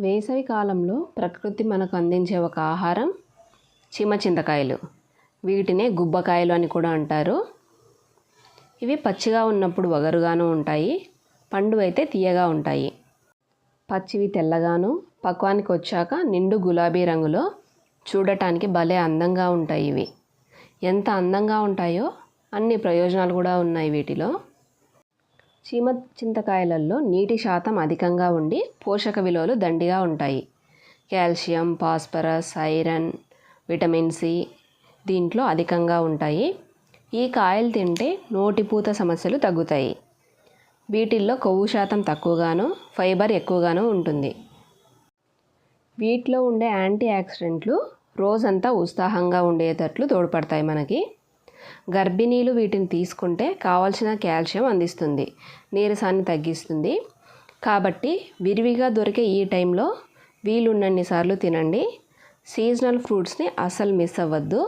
వేసవి కాలంలో ప్రకృతి మనకు అందించే ఒక ఆహారం చిమ చింతకాయలు. వీటినే గుబ్బకాయలు అని కూడా అంటారు. ఇవి పచ్చిగా ఉన్నప్పుడు వగరుగాను ఉంటాయి పండు అయితే తీయగా ఉంటాయి. పచ్చివి తెల్లగాను పక్వానికి వచ్చాక నిండు గులాబీ రంగులో చూడటానికి భలే అందంగా ఉంటాయి ఇవి. ఎంత అందంగా ఉంటాయో అన్ని ప్రయోజనాలు కూడా ఉన్నాయి వీటిలో. చీమ చింతకాయలలో నీటి శాతం అధికంగా ఉండి పోషక విలువలు దండిగా ఉంటాయి calcium phosphorus iron vitamin C దీంట్లో అధికంగా ఉంటాయి ఈ కాయలు తింటే నోటిపూత సమస్యలు తగ్గుతాయి వీటిల్లో కొవ్వు శాతం తక్కువగాను ఫైబర్ ఎక్కువగాను ఉంటుంది వీటిలో ఉండే యాంటీ ఆక్సిడెంట్లు రోజంతా ఉత్సాహంగా ఉండేటట్లు తోడ్పడతాయి మనకి గర్భిణీలు వీటిని తీసుకుంటే కావాల్సిన కాల్షియం అందిస్తుంది నీరసాన్ని తగ్గిస్తుంది. కాబట్టి విరివిగా దొరికే ఈ టైంలో వీలున్నన్ని సార్లు తినండి. సీజనల్ ఫ్రూట్స్ని అస్సలు మిస్ అవ్వద్దు.